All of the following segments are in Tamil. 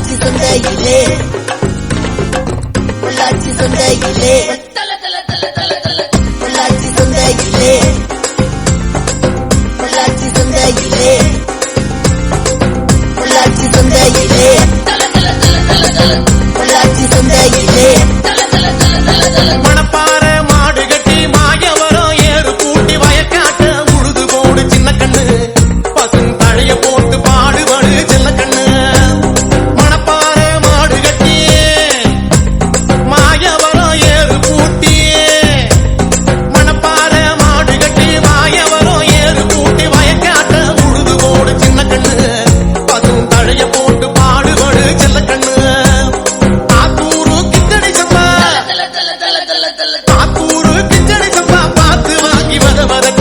பொள்ளாச்சி சந்தையிலே. பொள்ளாச்சி சந்தையிலே. பொள்ளாச்சி சந்தையிலே. மத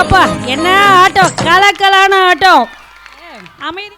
பாருங்க என்ன ஆட்டம்? கலக்கலான ஆட்டம். அமைதி.